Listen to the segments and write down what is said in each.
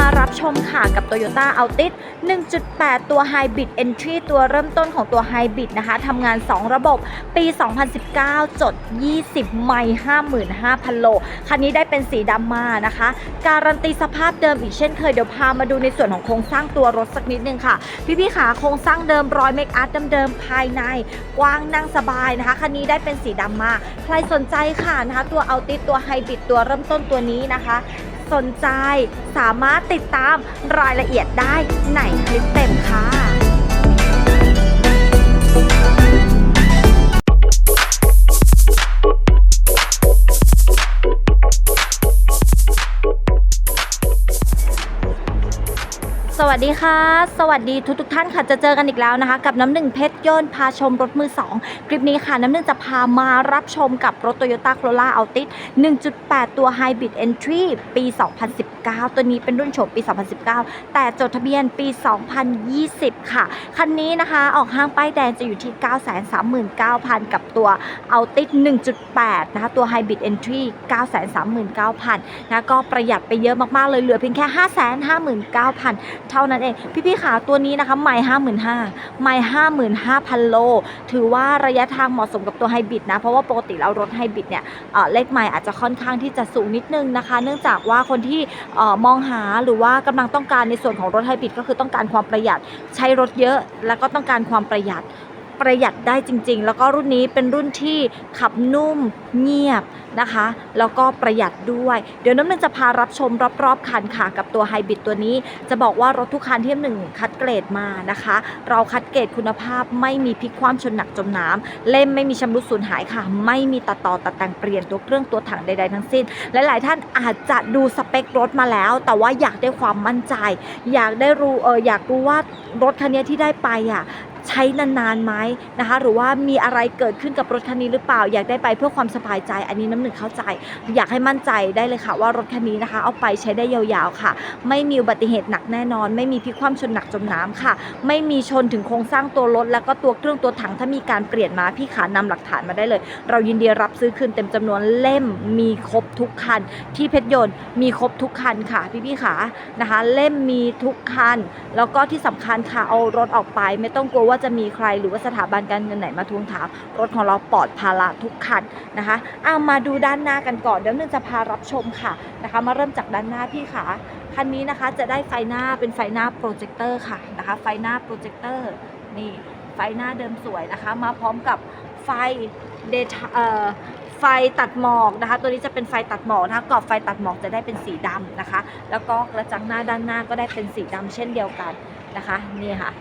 มารับชมค่ะกับ Toyota Altis 1.8 ตัว Hybrid Entry ตัวเริ่มต้นของตัว Hybrid นะคะทำงาน 2 ระบบปี 2019 จด 20 ไม่55,000 โล คันนี้ได้เป็นสีดำมานะคะ การันตีสภาพเดิมอีกเช่นเคย เดี๋ยวพามาดูในส่วนของโครงสร้างตัวรถสักนิดนึงค่ะ พี่ๆขาโครงสร้างเดิมรอยเมคอาร์ตเดิมๆภายใน กว้างนั่งสบายนะคะ คันนี้ได้เป็นสีดำมา ใครสนใจค่ะนะคะ ตัว Altis ตัว Hybrid ตัวเริ่มต้นตัวนี้นะคะ สนใจ สามารถติดตามรายละเอียดได้ในคลิปเต็มค่ะ สวัสดีค่ะ สวัสดีทุกทุกท่านค่ะจะเจอกันอีกแล้วนะคะ กับน้ำหนึ่งเพชรยนต์พาชมรถมือ 2 คลิปนี้ค่ะ น้ำหนึ่งจะพามารับชมกับรถ Toyota Corolla Altis 1.8 ตัว Hybrid Entry ปี 2019 ตัวนี้เป็นรุ่นโฉมปี 2019 แต่จดทะเบียนปี 2020 ค่ะ คันนี้นะคะออกห้างป้ายแดงจะอยู่ที่ 939,000 กับตัว Altis 1.8 นะคะตัว Hybrid Entry 939,000นะก็ประหยัดไปเยอะมากๆเลยเหลือเพียงแค่ 559,000เท่านั้นเอง พี่ๆขาตัวนี้นะคะไม่นห้าไม่นห้าพันโล ถือว่าระยะทางเหมาะสมกับตัวไฮบริดนะ เพราะว่าปกติแล้วรถไฮบริดเนี่ยเเลขไมล์อาจจะค่อนข้างที่จะสูงนิดนึงนะคะ เนื่องจากว่าคนที่มองหาหรือว่ากำลังต้องการในส่วนของรถไฮบริดก็คือต้องการความประหยัด ใช้รถเยอะแล้วก็ต้องการความประหยัด ประหยัดได้จริง ๆ แล้วก็รุ่นนี้เป็นรุ่นที่ขับนุ่มเงียบนะคะ แล้วก็ประหยัดด้วย เดี๋ยวน้ำหนึ่งจะพารับชมรอบๆคันค่ะกับตัวไฮบริดตัวนี้ จะบอกว่ารถทุกคันที่หนึ่งคัดเกรดมานะคะ เราคัดเกรดคุณภาพไม่มีพลิกคว่ำชนหนักจมน้ำเล่มไม่มีชำรุดสูญหายค่ะ ไม่มีตัดต่อตัดแต่งเปลี่ยนตัวเครื่องตัวถังใดๆทั้งสิ้น หลายๆท่านอาจจะดูสเปครถมาแล้ว แต่ว่าอยากได้ความมั่นใจ อยากได้รู้เอออยากรู้ว่ารถคันนี้ที่ได้ไปอะ ใช้นานๆไหมนะคะ หรือว่ามีอะไรเกิดขึ้นกับรถคันนี้หรือเปล่า อยากได้ไปเพื่อความสบายใจ อันนี้น้ำหนึ่งเข้าใจ อยากให้มั่นใจได้เลยค่ะว่ารถคันนี้นะคะ เอาไปใช้ได้ยาวๆค่ะ ไม่มีอุบัติเหตุหนักแน่นอน ไม่มีพลิกคว่ำชนหนักจมน้ำค่ะ ไม่มีชนถึงโครงสร้างตัวรถแล้วก็ตัวเครื่องตัวถังถ้ามีการเปลี่ยนมาพี่ขานำหลักฐานมาได้เลย เรายินดีรับซื้อคืนเต็มจำนวนเล่มมีครบทุกคันที่เพชรยนต์มีครบทุกคันค่ะพี่ๆขานะคะ เล่มมีทุกคัน แล้วก็ที่สำคัญค่ะเอารถออกไปไม่ต้องกลัวว่าจะมีใครหรือว่าสถาบันการเงินไหนมาทวงถาม รถของเราปลอดภาระทุกคันนะคะเอามาดูด้านหน้ากันก่อนเดี๋ยวนึงจะพารับชมค่ะนะคะ มาเริ่มจากด้านหน้าพี่ขาคันนี้นะคะจะได้ไฟหน้าเป็นไฟหน้าโปรเจคเตอร์ค่ะนะคะไฟหน้าโปรเจคเตอร์นี่ไฟหน้าเดิมสวยนะคะ มาพร้อมกับไฟเดทเอ่อไฟตัดหมอกนะคะ ตัวนี้จะเป็นไฟตัดหมอกนะคะกรอบไฟตัดหมอกจะได้เป็นสีดำนะคะ แล้วก็กระจังหน้าด้านหน้าก็ได้เป็นสีดำเช่นเดียวกันนะคะนี่ค่ะ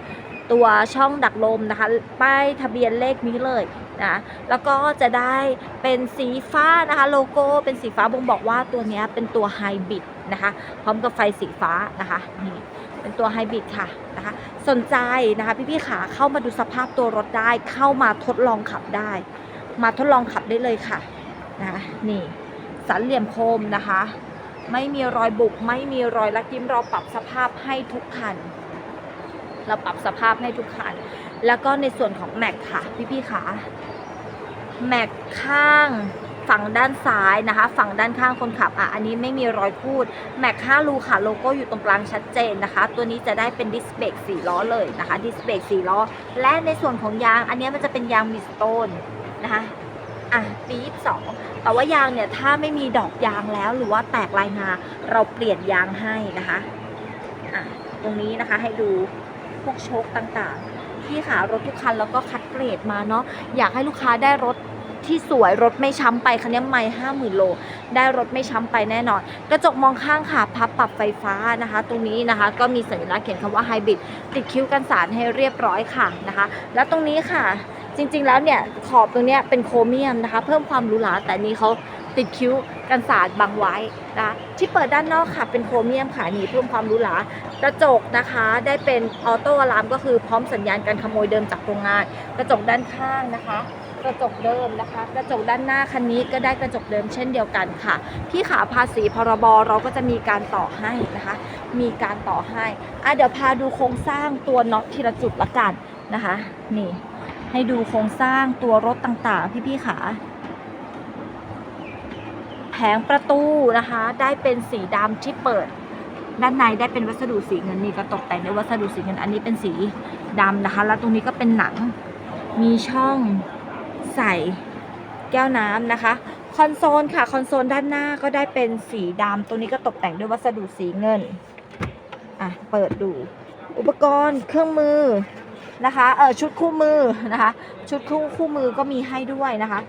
ตัวช่องดักลมนะคะ ป้ายทะเบียนเลขนี้เลยนะแล้วก็จะได้เป็นสีฟ้านะคะ โลโก้เป็นสีฟ้าบ่งบอกว่าตัวนี้เป็นตัวไฮบริดนะคะ พร้อมกับไฟสีฟ้านะคะนี่เป็นตัวไฮบริดค่ะนะคะสนใจนะคะพี่ๆขาเข้ามาดูสภาพตัวรถได้เข้ามาทดลองขับได้ มาทดลองขับได้เลยค่ะนะ,ะนี่สันเหลี่ยมโคมนะคะ ไม่มีรอยบุกไม่มีรอยลักยิ้มเราปรับสภาพให้ทุกคัน เราปรับสภาพให้ทุกคัน แล้วก็ในส่วนของแม็กค่ะพี่ๆขาแม็กข้างฝั่งด้านซ้ายนะคะ ฝั่งด้านข้างคนขับอะอันนี้ไม่มีรอยพูดแม็ก5รูค่ะโลโก้อยู่ตรงกลางชัดเจนนะคะ ตัวนี้จะได้เป็นดิสเบรก4ล้อเลยนะคะดิสเบรก4ล้อ และในส่วนของยางอันนี้มันจะเป็นยางมิสโตนนะคะอะปีสองแต่ว่ายางเนี่ยถ้าไม่มีดอกยางแล้วหรือว่าแตกลายงาเราเปลี่ยนยางให้นะคะอะตรงนี้นะคะให้ดู พวกโชคต่างๆ ที่ขารถทุกคันแล้วก็คัดเกรดมาเนาะอยากให้ลูกค้าได้รถที่สวยรถไม่ช้ำไปคันนี้ไม่ห้าหมื่นโล ได้รถไม่ช้ำไปแน่นอน กระจกมองข้างค่ะพับปรับไฟฟ้านะคะ ตรงนี้นะคะก็มีสัญลักษณ์เขียนคำว่าไฮบริดติดคิ้วกันสารให้เรียบร้อยค่ะนะคะ แล้วตรงนี้ค่ะจริงๆแล้วเนี่ยขอบตรงเนี้ยเป็นโครเมียมนะคะ เพิ่มความหรูหราแต่นี้เขา ติดคิ้วกันสาดบังไว้นะคะที่เปิดด้านนอกค่ะเป็นโครเมียมค่ะนี่เพิ่มความหรูหรากระจกนะคะได้เป็นออโต้อะลามก็คือพร้อมสัญญาณการขโมยเดิมจากโรงงาน กระจกด้านข้างนะคะ กระจกเดิมนะคะ กระจกด้านหน้าคันนี้ก็ได้กระจกเดิมเช่นเดียวกันค่ะ พี่ขาภาษีพรบเราก็จะมีการต่อให้นะคะ มีการต่อให้อะเดี๋ยวพาดูโครงสร้างตัวน็อตทีละจุดละกันนะคะ นี่ ให้ดูโครงสร้างตัวรถต่างๆพี่ๆขา ผงประตูนะคะ ได้เป็นสีดำที่เปิด ด้านในได้เป็นวัสดุสีเงินนี่ก็ตกแต่งด้วยวัสดุสีเงินอันนี้เป็นสีดำนะคะ แล้วตรงนี้ก็เป็นหนังมีช่องใส่แก้วน้ำนะคะ คอนโซลค่ะ คอนโซลด้านหน้าก็ได้เป็นสีดำตรงนี้ก็ตกแต่งด้วยวัสดุสีเงินอะเปิดดู อุปกรณ์เครื่องมือนะคะเออชุดคู่มือนะคะ ชุดคู่คู่มือก็มีให้ด้วยนะคะ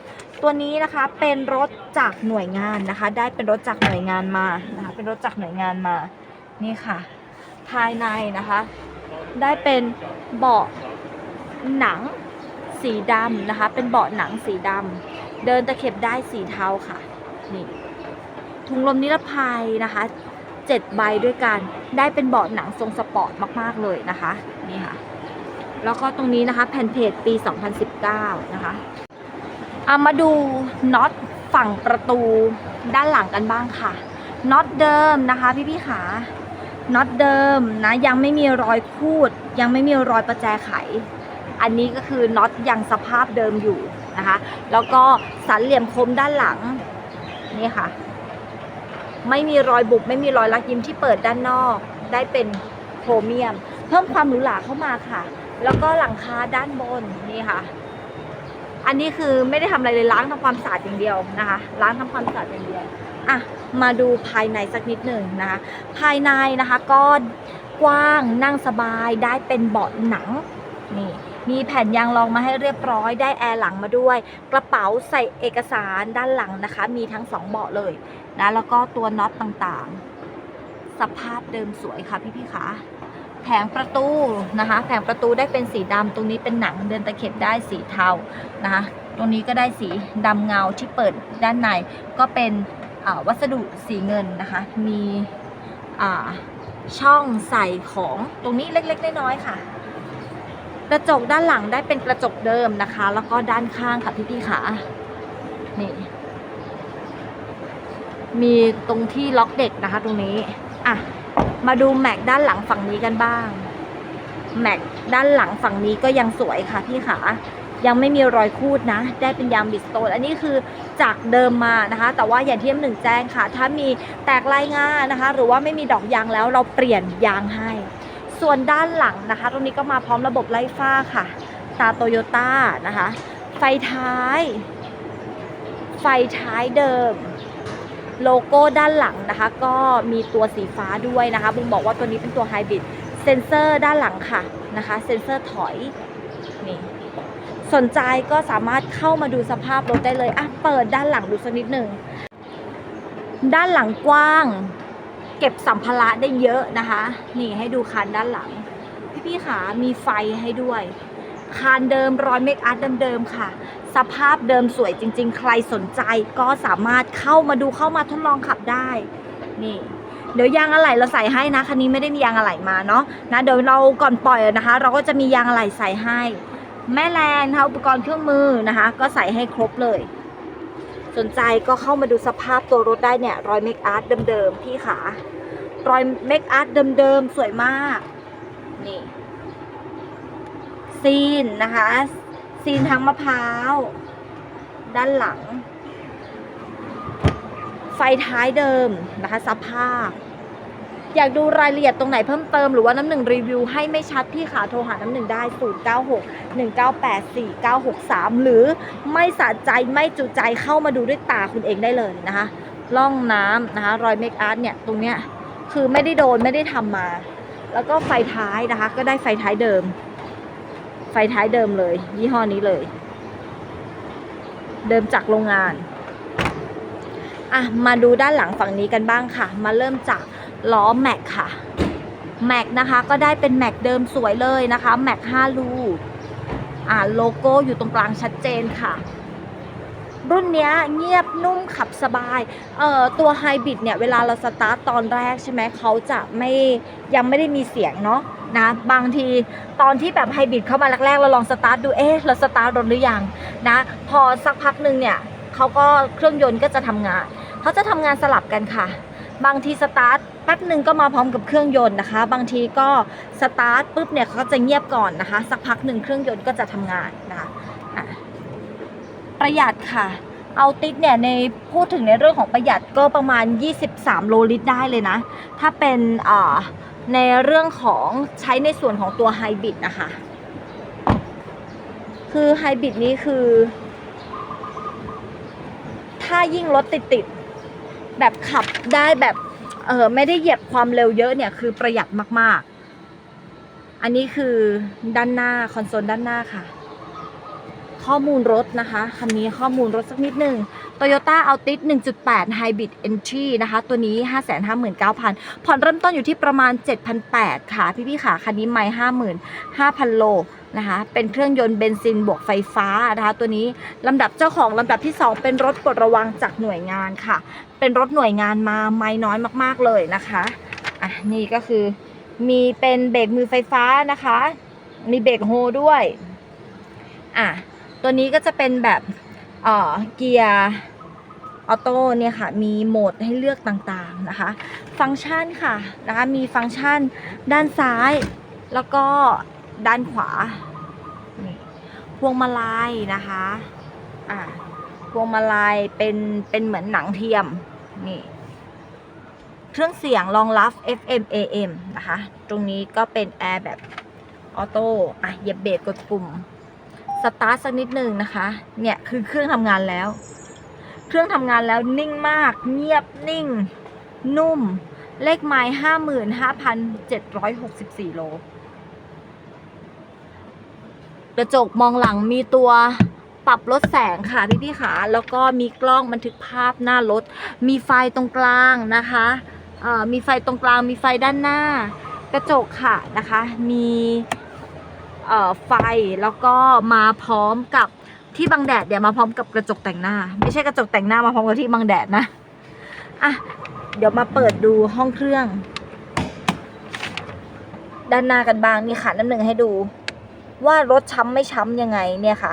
ตัวนี้นะคะเป็นรถจากหน่วยงานนะคะ ได้เป็นรถจากหน่วยงานมานะคะ เป็นรถจากหน่วยงานมานี่ค่ะ ภายในนะคะ ได้เป็นเบาะหนังสีดำนะคะ เป็นเบาะหนังสีดำเดินตะเข็บได้สีเทาค่ะนี่ถุงลมนิรภัยนะคะเจ็ดใบด้วยกัน ได้เป็นเบาะหนังทรงสปอร์ตมากๆเลยนะคะนี่ค่ะ แล้วก็ตรงนี้นะคะแผ่นเพจปี 2019 นะคะ เอามาดูน็อตฝั่งประตูด้านหลังกันบ้างค่ะน็อตเดิมนะคะ พี่พี่ๆขาน็อตเดิมนะยังไม่มีรอยคูด ยังไม่มีรอยประแจไข อันนี้ก็คือน็อตยังสภาพเดิมอยู่นะคะ แล้วก็สันเหลี่ยมคมด้านหลังนี่ค่ะ ไม่มีรอยบุบไม่มีรอยลักยิ้มที่เปิดด้านนอก ได้เป็นโครเมียม เพิ่มความหรูหราเข้ามาค่ะ แล้วก็หลังคาด้านบนนี่ค่ะ อันนี้คือไม่ได้ทำอะไรเลยล้างทำความสะอาดอย่างเดียวนะคะ ล้างทำความสะอาดอย่างเดียวอะมาดูภายในสักนิดหนึ่งนะคะ ภายในนะคะก็กว้างนั่งสบายได้เป็นเบาะหนังนี่มีแผ่นยางรองมาให้เรียบร้อยได้แอร์หลังมาด้วย กระเป๋าใส่เอกสารด้านหลังนะคะ มีทั้งสองเบาะเลยนะแล้วก็ตัวน็อตต่างๆ สภาพเดิมสวยค่ะพี่ๆคะ แผงประตูนะคะ แผงประตูได้เป็นสีดำตรงนี้เป็นหนังเดินตะเข็บได้สีเทานะคะ ตรงนี้ก็ได้สีดำเงาที่เปิดด้านใน ก็เป็นวัสดุสีเงินนะคะ มีช่องใส่ของตรงนี้เล็กๆน้อยๆค่ะ กระจกด้านหลังได้เป็นกระจกเดิมนะคะ แล้วก็ด้านข้างค่ะพี่ๆค่ะนี่มีตรงที่ล็อกเด็กนะคะตรงนี้ อะ มาดูแม็กด้านหลังฝั่งนี้กันบ้าง แม็กด้านหลังฝั่งนี้ก็ยังสวยค่ะพี่ขายังไม่มีรอยคูดนะ ได้เป็นยางบิสโตน อันนี้คือจากเดิมมานะคะ แต่ว่าอย่างที่น้ำหนึ่งแจ้งค่ะ ถ้ามีแตกลายงานะคะ หรือว่าไม่มีดอกยางแล้วเราเปลี่ยนยางให้ ส่วนด้านหลังนะคะ ตรงนี้ก็มาพร้อมระบบไล่ฟ้าค่ะ ตาโตโยต้านะคะ ไฟท้าย ไฟท้ายเดิม โลโก้ด้านหลังนะคะ ก็มีตัวสีฟ้าด้วยนะคะบุงบอกว่าตัวนี้เป็นตัวไฮบริดเซนเซอร์ด้านหลังค่ะนะคะเซนเซอร์ถอยนี่สนใจก็สามารถเข้ามาดูสภาพรถได้เลยอะเปิดด้านหลังดูสักนิดหนึ่งด้านหลังกว้าง เก็บสัมภาระได้เยอะนะคะ นี่ให้ดูคันด้านหลัง พี่ๆขามีไฟให้ด้วย คานเดิมรอยเมคอัพเดิมๆค่ะ สภาพเดิมสวยจริง ๆ ใครสนใจก็สามารถเข้ามาดูเข้ามาทดลองขับได้ นี่ เดี๋ยวยางอะไหล่เราใส่ให้นะคันนี้ไม่ได้มียางอะไหล่มาเนาะนะเดี๋ยวเราก่อนปล่อยนะคะ เราก็จะมียางอะไหล่ใส่ให้ แม่แรงนะคะอุปกรณ์เครื่องมือนะคะ ก็ใส่ให้ครบเลย สนใจก็เข้ามาดูสภาพตัวรถได้เนี่ยรอยเมคอาร์ตเดิมๆพี่ขารอยเมคอาร์ตเดิมๆสวยมาก นี่ซีนนะคะ ซีนทั้งมะพร้าว ด้านหลัง ไฟท้ายเดิมนะคะสภาพ อยากดูรายละเอียดตรงไหนเพิ่มเติมหรือว่าน้ำหนึ่งรีวิวให้ไม่ชัดพี่ขาโทรหาน้ำหนึ่งได้ 0 9 6 1 9 8 4 9 6 3 หรือไม่สะใจไม่จุใจเข้ามาดูด้วยตาคุณเองได้เลยนะคะล่องน้ำนะคะรอยเมคอาร์ตเนี่ยตรงเนี้ยคือไม่ได้โดนไม่ได้ทำมา แล้วก็ไฟท้ายนะคะ ก็ได้ไฟท้ายเดิม ไฟท้ายเดิมเลย ยี่ห้อนี้เลย เดิมจากโรงงานอะมาดูด้านหลังฝั่งนี้กันบ้างค่ะ มาเริ่มจากล้อแม็กค่ะแม็กนะคะก็ได้เป็นแม็กเดิมสวยเลยนะคะแม็ก5ลูอ่าโลโก้อยู่ตรงกลางชัดเจนค่ะ รุ่นนี้เงียบนุ่มขับสบายเอ่อตัวไฮบริดเนี่ย เวลาเราสตาร์ตตอนแรกใช่ไหมเขาจะไม่ยังไม่ได้มีเสียงเนาะ นะบางทีตอนที่แบบไฮบริดเข้ามาแรกๆเราลองสตาร์ทดูเอ๊ะเราสตาร์ทรถหรือยังนะพอสักพักหนึ่งเนี่ยเขาก็เครื่องยนต์ก็จะทำงานเขาจะทำงานสลับกันค่ะ บางทีสตาร์ทแป๊บหนึ่งก็มาพร้อมกับเครื่องยนต์นะคะ บางทีก็สตาร์ทปุ๊บเนี่ยเขาก็จะเงียบก่อนนะคะ สักพักหนึ่งเครื่องยนต์ก็จะทำงานนะคะอะประหยัดค่ะเอาติดเนี่ยในพูดถึงในเรื่องของประหยัดก็ประมาณ 23 โลลิตรได้เลยนะ ถ้าเป็นอ่า ในเรื่องของใช้ในส่วนของตัวไฮบริดนะคะ คือไฮบริดนี้คือ ถ้ายิ่งรถติดติดแบบขับได้แบบเออไม่ได้เหยียบความเร็วเยอะเนี่ยคือประหยัดมาก ๆ อันนี้คือด้านหน้าคอนโซลด้านหน้าค่ะ ข้อมูลรถนะคะคันนี้ข้อมูลรถสักนิดหนึ่ง Toyota Altis 1.8 Hybrid Entry นะคะ ตัวนี้ 559,000 ผ่อนเริ่มต้นอยู่ที่ประมาณ 7,800 ค่ะ พี่ๆค่ะ คันนี้ไม่55,000 โลนะคะเป็นเครื่องยนต์เบนซินบวกไฟฟ้านะคะตัวนี้ลำดับเจ้าของลำดับที่ 2 เป็นรถปลดระวังจากหน่วยงานค่ะ เป็นรถหน่วยงานมาไม่น้อยมาก ๆเลยนะคะอะนี่ก็คือมีเป็นเบรกมือไฟฟ้านะคะ มีเบรกโฮด้วยอะ ตัวนี้ก็จะเป็นแบบเเกียร์ออโต้เนี่ยค่ะ มีโหมดให้เลือกต่างๆนะคะ ฟังก์ชันค่ะนะคะมีฟังก์ชันด้านซ้าย แล้วก็ด้านขวานี่พวงมาลัยนะคะอ่าพวงมาลัยเป็นเป็นเหมือนหนังเทียมนี่เครื่องเสียงรองรับ FM AM นะคะ ตรงนี้ก็เป็นแอร์แบบออโต้อะเหยียบเบรกกดปุ่ม สตาร์ทสักนิดหนึ่งนะคะ เนี่ยคือเครื่องทำงานแล้ว เครื่องทำงานแล้วนิ่งมาก เงียบนิ่ง นุ่ม เลขไม้ห้าหมื่นห้าพันเจ็ดร้อยหกสิบสี่โล กระจกมองหลังมีตัวปรับลดแสงค่ะพี่พี่ขาแล้วก็มีกล้องบันทึกภาพหน้ารถ มีไฟตรงกลางนะคะเอ่อมีไฟตรงกลาง มีไฟด้านหน้า กระจกค่ะนะคะ มี ไฟแล้วก็มาพร้อมกับที่บังแดดเดี๋ยวมาพร้อมกับกระจกแต่งหน้า ไม่ใช่กระจกแต่งหน้ามาพร้อมกับที่บังแดดนะอะเดี๋ยวมาเปิดดูห้องเครื่อง ด้านหน้ากันบ้างนี่ค่ะน้ำหนึ่งให้ดู ว่ารถช้ำไม่ช้ำยังไงเนี่ยค่ะ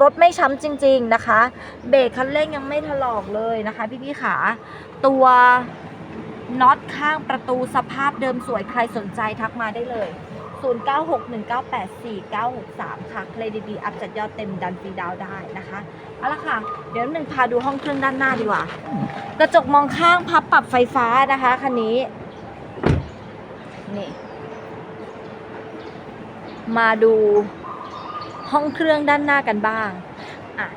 รถไม่ช้ำจริง ๆนะคะ เบรกคันเร่งยังไม่ถลอกเลยนะคะ พี่ๆขาตัวน็อตข้างประตูสภาพเดิมสวยใครสนใจทักมาได้เลย 0961984963 ค่ะ เครดิตดีอัพจัดยอดเต็มดันฟรีดาวได้นะคะ เอาละค่ะ เดี๋ยวหนึ่งพาดูห้องเครื่องด้านหน้าดีกว่า กระจกมองข้างพับปรับไฟฟ้านะคะคันนี้ นี่ มาดูห้องเครื่องด้านหน้ากันบ้างอะ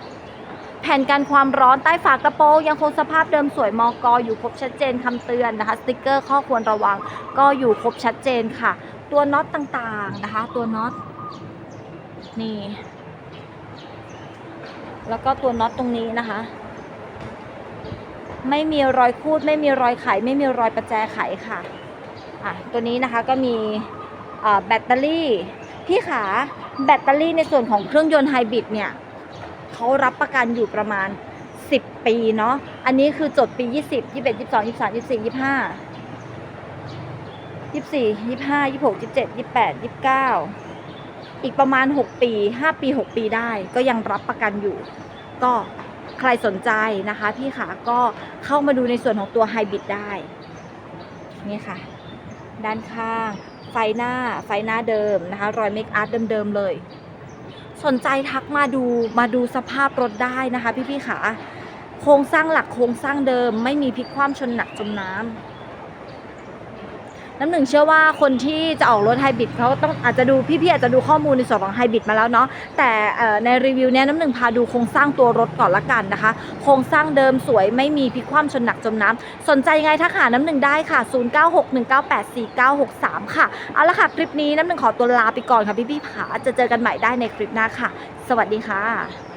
แผ่นกันความร้อนใต้ฝากระโปรงยังคงสภาพเดิมสวยมอกออยู่ครบชัดเจนคำเตือนนะคะ สติกเกอร์ข้อควรระวังก็อยู่ครบชัดเจนค่ะ ตัวน็อตต่างๆนะคะ ตัวน็อตนี่ แล้วก็ตัวน็อตตรงนี้นะคะ ไม่มีรอยคูด ไม่มีรอยไข ไม่มีรอยประแจไขค่ะอะ ตัวนี้นะคะก็มีแบตเตอรี่ พี่ขาแบตเตอรี่ในส่วนของเครื่องยนต์ไฮบริดเนี่ยเขารับประกันอยู่ประมาณ 10 ปีเนาะ อันนี้คือจดปี 20 21 22 23 24 25 24 25 26 27 28 29อีกประมาณ6ปี5ปี6ปีได้ก็ยังรับประกันอยู่ ก็ใครสนใจนะคะ พี่ขาก็เข้ามาดูในส่วนของตัวไฮบริดได้นี่ค่ะ ด้านข้าง ไฟหน้าไฟหน้าเดิมนะคะ รอยเมคอาร์ตเดิมๆเลย สนใจทักมาดูมาดูสภาพรถได้นะคะ พี่ๆขาโครงสร้างหลักโครงสร้างเดิม ไม่มีพลิกคว่ำชนหนักจมน้ำ น้ำหนึ่งเชื่อว่าคนที่จะออกรถไฮบริดเขาต้องอาจจะดูพี่ๆอาจจะดูข้อมูลในส่วนของไฮบริดมาแล้วเนาะแต่ในรีวิวเนี้ยน้ำหนึ่งพาดูโครงสร้างตัวรถก่อนละกันนะคะ โครงสร้างเดิมสวยไม่มีพลิกคว่ำชนหนักจมน้ำสนใจยังไงทักหาน้ำหนึ่งได้ค่ะ 0961984963 ค่ะ เอาละค่ะ คลิปนี้น้ำหนึ่งขอตัวลาไปก่อนค่ะพี่ๆขาจะเจอกันใหม่ได้ในคลิปหน้าค่ะ สวัสดีค่ะ